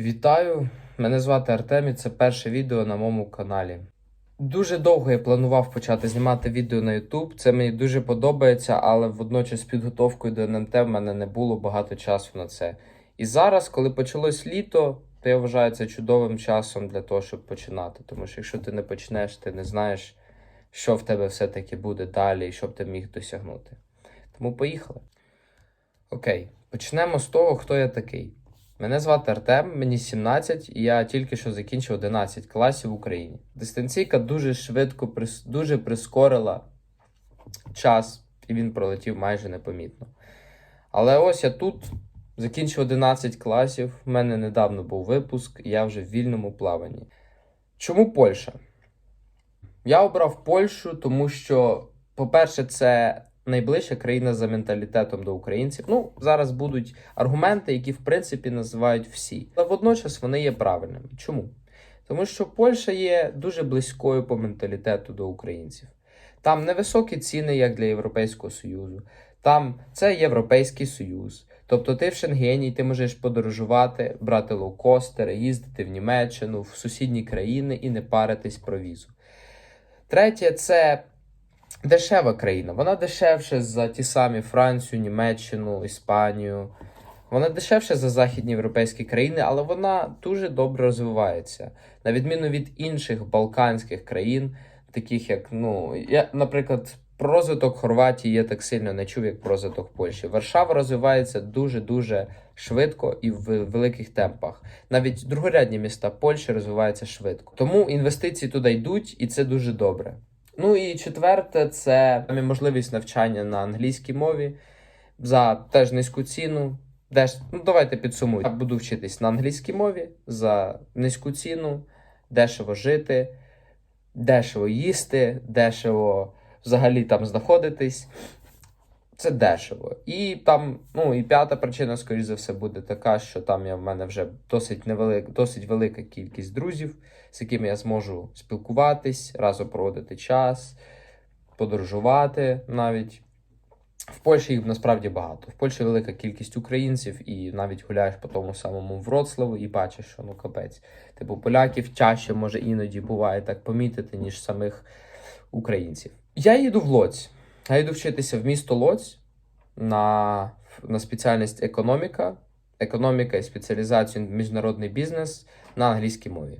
Вітаю! Мене звати Артем і це перше відео на моєму каналі. Дуже довго я планував почати знімати відео на YouTube. Це мені дуже подобається, але водночас з підготовкою до НМТ в мене не було багато часу на це. І зараз, коли почалось літо, то я вважаю це чудовим часом для того, щоб починати. Тому що якщо ти не почнеш, ти не знаєш, що в тебе все-таки буде далі і що б ти міг досягнути. Тому поїхали. Окей, почнемо з того, хто я такий. Мене звати Артем, мені 17, і я тільки що закінчив 11 класів в Україні. Дистанційка дуже швидко, дуже прискорила час, і він пролетів майже непомітно. Але ось я тут закінчив 11 класів, в мене недавно був випуск, і я вже в вільному плаванні. Чому Польща? Я обрав Польщу, тому що, по-перше, це найближча країна за менталітетом до українців. Ну, зараз будуть аргументи, які в принципі називають всі. Але водночас вони є правильними. Чому? Тому що Польща є дуже близькою по менталітету до українців. Там невисокі ціни, як для Європейського Союзу. Там це Європейський Союз. Тобто ти в Шенгені ти можеш подорожувати, брати лоукостери, їздити в Німеччину, в сусідні країни і не паритись про візу. Третє це дешева країна. Вона дешевше за ті самі Францію, Німеччину, Іспанію. Вона дешевше за західні європейські країни, але вона дуже добре розвивається. На відміну від інших балканських країн, таких як, ну, я, наприклад, про розвиток Хорватії я так сильно не чув, як про розвиток Польщі. Варшава розвивається дуже-дуже швидко і в великих темпах. Навіть другорядні міста Польщі розвиваються швидко. Тому інвестиції туди йдуть, і це дуже добре. Ну і четверте, це можливість навчання на англійській мові за теж низьку ціну. Деш... Ну, давайте підсумуємо. Я буду вчитись на англійській мові за низьку ціну, дешево жити, дешево їсти, дешево взагалі там знаходитись. Це дешево. І там, ну і п'ята причина, скоріш за все, буде така, що там я в мене вже досить невелик, досить велика кількість друзів, з якими я зможу спілкуватись, разом проводити час, подорожувати навіть. В Польщі їх насправді багато. В Польщі велика кількість українців, і навіть гуляєш по тому самому Вроцлаву і бачиш, що ну капець. Типу, поляків чаще може іноді буває так помітити, ніж самих українців. Я їду в Лоць. Я йду вчитися в місто Лоць на, на спеціальність економіка, економіка і спеціалізацію в міжнародний бізнес на англійській мові.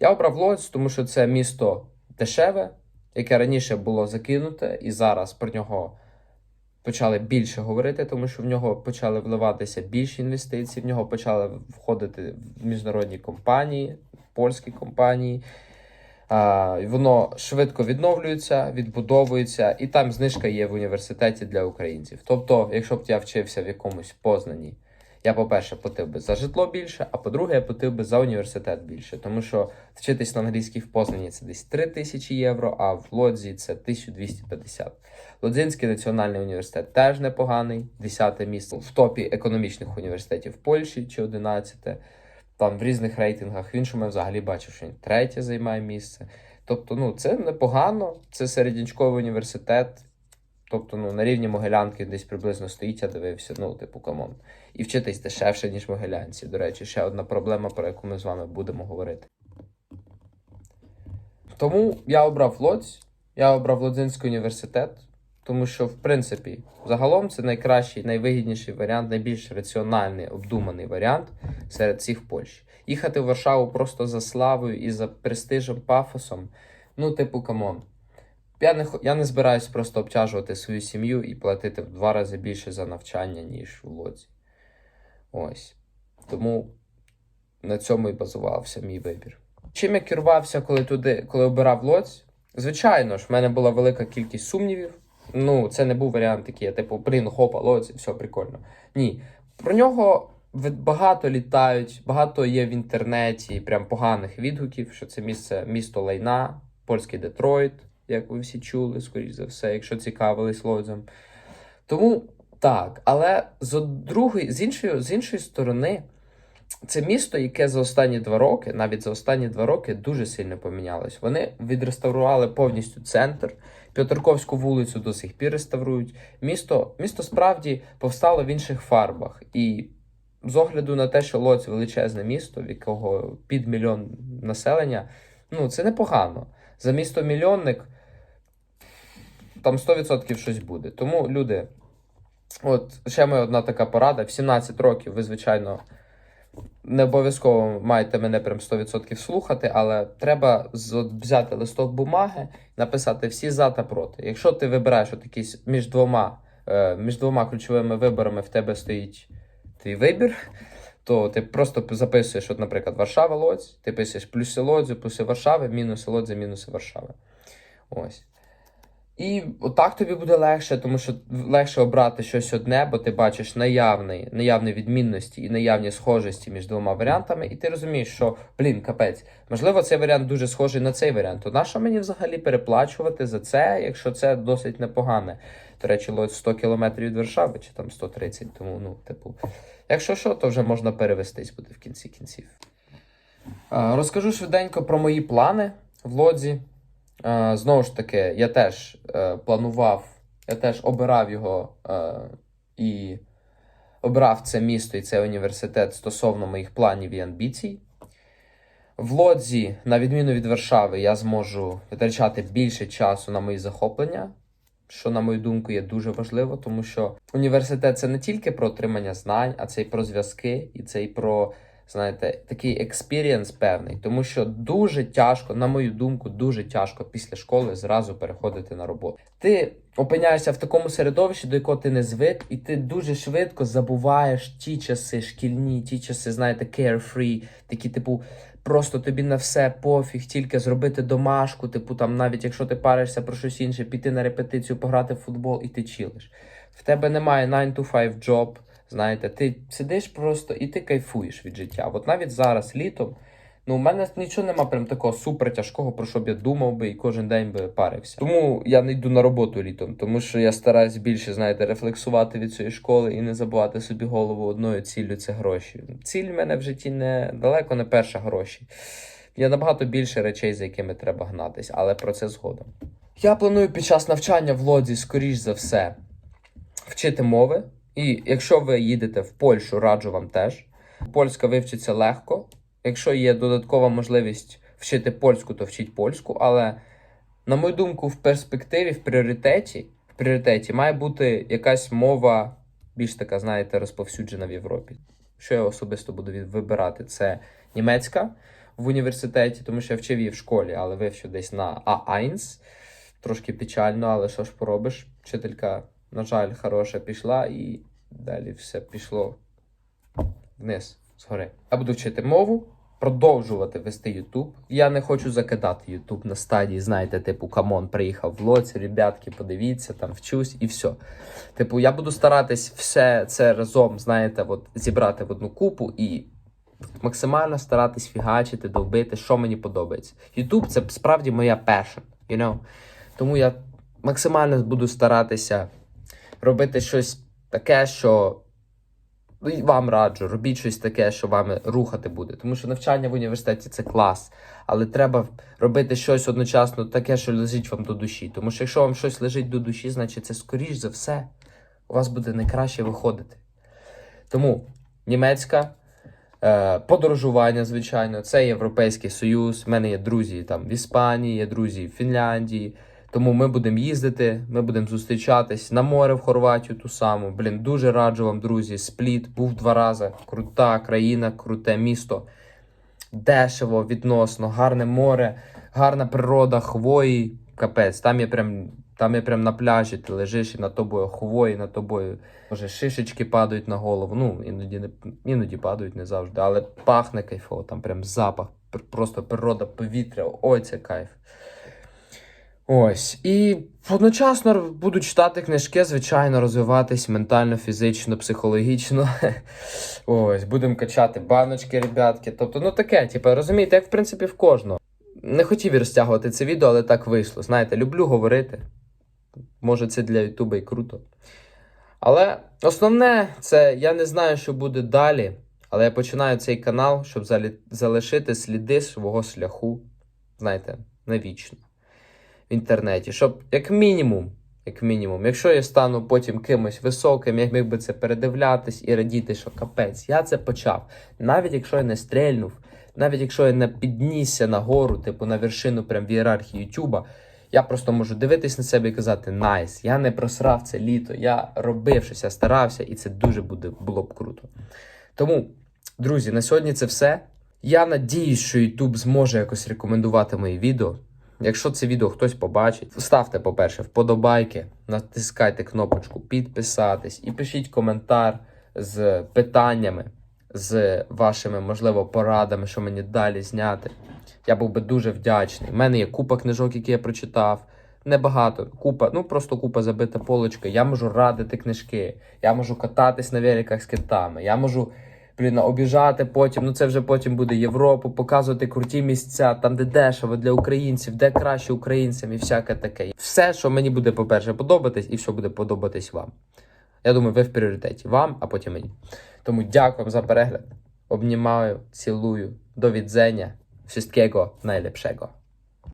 Я обрав Лоць, тому що це місто дешеве, яке раніше було закинуте, і зараз про нього почали більше говорити, тому що в нього почали вливатися більше інвестицій, в нього почали входити в міжнародні компанії, польські компанії. Воно швидко відновлюється, відбудовується, і там знижка є в університеті для українців. Тобто, якщо б я вчився в якомусь познані, я, по-перше, платив би за житло більше, а по-друге, я платив би за університет більше. Тому що вчитись на англійській в Познані це десь 3 тисячі євро, а в Лодзі це 1250. Лодзинський національний університет теж непоганий, 10 місце в топі економічних університетів в Польщі чи 11 там в різних рейтингах. В іншому я взагалі бачив, що він третє займає місце. Тобто, ну це непогано, це середнячковий університет. Тобто, ну, на рівні Могилянки десь приблизно стоїть, я дивився, ну, типу, камон. І вчитись дешевше, ніж Могилянці. До речі, ще одна проблема, про яку ми з вами будемо говорити. Тому я обрав Лодзь, я обрав Лодзинський університет, тому що, в принципі, загалом це найкращий, найвигідніший варіант, найбільш раціональний, обдуманий варіант серед всіх в Польщі. Їхати в Варшаву просто за славою і за престижем, пафосом. Ну, типу, камон. Я не, я не збираюсь просто обтяжувати свою сім'ю і платити в два рази більше за навчання, ніж у Лодзі. Ось. Тому на цьому і базувався мій вибір. Чим я керувався, коли туди, коли обирав Лодзь? Звичайно ж, в мене була велика кількість сумнівів. Ну, це не був варіант такий, типу, блін, хопа, Лодзь, все прикольно. Ні. Про нього багато літають, багато є в інтернеті прям поганих відгуків, що це місце, місто Лайна, польський Детройт, як ви всі чули, скоріш за все, якщо цікавились Лодзем. Тому так, але з другої, з іншої, з іншої сторони, це місто, яке за останні два роки, навіть за останні два роки, дуже сильно помінялось. Вони відреставрували повністю центр. П'ятирковську вулицю до сих пір реставрують. Місто, місто справді повстало в інших фарбах. І з огляду на те, що Лоць величезне місто, в якого під мільйон населення, ну це непогано. За місто мільйонник там 100% щось буде. Тому люди, от ще моя одна така порада: в 17 років ви, звичайно, не обов'язково маєте мене прям 100% слухати, але треба взяти листок бумаги, написати всі за та проти. Якщо ти вибираєш от якісь між двома, е, між двома ключовими виборами в тебе стоїть твій вибір, то ти просто записуєш, от, наприклад, Варшава Лодзь, ти пишеш плюси Лодзю, плюси Варшави, мінуси Лодзя, мінуси Варшави. Ось. І отак тобі буде легше, тому що легше обрати щось одне, бо ти бачиш наявний, наявні відмінності і наявні схожості між двома варіантами, і ти розумієш, що блін, капець, можливо, цей варіант дуже схожий на цей варіант. То нащо мені взагалі переплачувати за це, якщо це досить непогане? До речі, лось 100 кілометрів від Варшави, чи там 130, тому ну, типу, якщо що, то вже можна перевестись буде в кінці кінців. Розкажу швиденько про мої плани в лодзі. Е, Знову ж таки, я теж е, планував, я теж обирав його е, і обрав це місто і цей університет стосовно моїх планів і амбіцій. В Лодзі, на відміну від Варшави, я зможу витрачати більше часу на мої захоплення, що, на мою думку, є дуже важливо, тому що університет це не тільки про отримання знань, а це і про зв'язки, і це і про знаєте, такий експірієнс певний, тому що дуже тяжко, на мою думку, дуже тяжко після школи зразу переходити на роботу. Ти опиняєшся в такому середовищі, до якого ти не звик, і ти дуже швидко забуваєш ті часи шкільні, ті часи, знаєте, carefree, такі, типу, просто тобі на все пофіг, тільки зробити домашку, типу, там, навіть якщо ти паришся про щось інше, піти на репетицію, пограти в футбол і ти чилиш. В тебе немає 9 to 5 job, Знаєте, ти сидиш просто і ти кайфуєш від життя. От навіть зараз, літом, ну у мене нічого нема прям такого супер тяжкого, про що б я думав би і кожен день би парився. Тому я не йду на роботу літом, тому що я стараюсь більше, знаєте, рефлексувати від цієї школи і не забувати собі голову одною ціллю це гроші. Ціль в мене в житті не далеко не перша гроші. Є набагато більше речей, за якими треба гнатись, але про це згодом. Я планую під час навчання в лодзі, скоріш за все, вчити мови. І якщо ви їдете в Польщу, раджу вам теж. Польська вивчиться легко. Якщо є додаткова можливість вчити польську, то вчіть польську. Але, на мою думку, в перспективі, в пріоритеті, в пріоритеті має бути якась мова більш така, знаєте, розповсюджена в Європі. Що я особисто буду вибирати, це німецька в університеті, тому що я вчив її в школі, але вивчив десь на А1. Трошки печально, але що ж поробиш? Вчителька на жаль, хороша пішла, і далі все пішло вниз згори. Я буду вчити мову, продовжувати вести Ютуб. Я не хочу закидати Ютуб на стадії, знаєте, типу, камон, приїхав в лоці, ребятки, подивіться, там вчусь і все. Типу, я буду старатись все це разом, знаєте, от, зібрати в одну купу і. Максимально старатись фігачити, довбити, що мені подобається. Ютуб це справді моя passion, you know? Тому я максимально буду старатися робити щось таке, що ну, вам раджу, робіть щось таке, що вами рухати буде. Тому що навчання в університеті це клас, але треба робити щось одночасно таке, що лежить вам до душі. Тому що якщо вам щось лежить до душі, значить це скоріш за все у вас буде найкраще виходити. Тому німецька. Е, Подорожування, звичайно, це Європейський Союз. У мене є друзі там в Іспанії, є друзі в Фінляндії. Тому ми будемо їздити, ми будемо зустрічатись на море в Хорватію ту саму. Блін, дуже раджу вам, друзі. Спліт був два рази. Крута країна, круте місто. Дешево, відносно, гарне море, гарна природа, хвої. Капець, там є прям. Там є прям на пляжі, ти лежиш і над тобою хвої, над тобою може шишечки падають на голову. Ну, іноді не іноді падають, не завжди, але пахне кайфово, там прям запах, просто природа, повітря. Ой, це кайф. Ось. І одночасно буду читати книжки, звичайно, розвиватись ментально, фізично, психологічно. Ось, будемо качати баночки, ребятки. Тобто, ну таке, типу, розумієте, як в принципі в кожного. Не хотів і розтягувати це відео, але так вийшло. Знаєте, люблю говорити. Може, це для Ютуба і круто. Але основне, це я не знаю, що буде далі. Але я починаю цей канал, щоб залишити сліди свого шляху, знаєте, навічно в інтернеті. Щоб, як мінімум, як мінімум. Якщо я стану потім кимось високим, я міг би це передивлятись і радіти, що капець, я це почав. Навіть якщо я не стрельнув, навіть якщо я не піднісся на гору, типу на вершину прям в ієрархії Ютуба, я просто можу дивитись на себе і казати: Найс, я не просрав це літо, я робив щось, я старався, і це дуже буде, було б круто. Тому, друзі, на сьогодні це все. Я надіюсь, що YouTube зможе якось рекомендувати мої відео. Якщо це відео хтось побачить, ставте, по-перше, вподобайки, натискайте кнопочку підписатись і пишіть коментар з питаннями, з вашими, можливо, порадами, що мені далі зняти. Я був би дуже вдячний. У мене є купа книжок, які я прочитав. Небагато, купа, ну просто купа забита полочка. Я можу радити книжки, я можу кататись на великах з китами, я можу блін, обіжати потім. Ну це вже потім буде Європу, показувати круті місця, там де дешево для українців, де краще українцям і всяке таке. Все, що мені буде, по-перше, подобатись, і що буде подобатись вам. Я думаю, ви в пріоритеті вам, а потім мені. Тому дякую за перегляд. Обнімаю, цілую, до відзення. Wszystkiego najlepszego.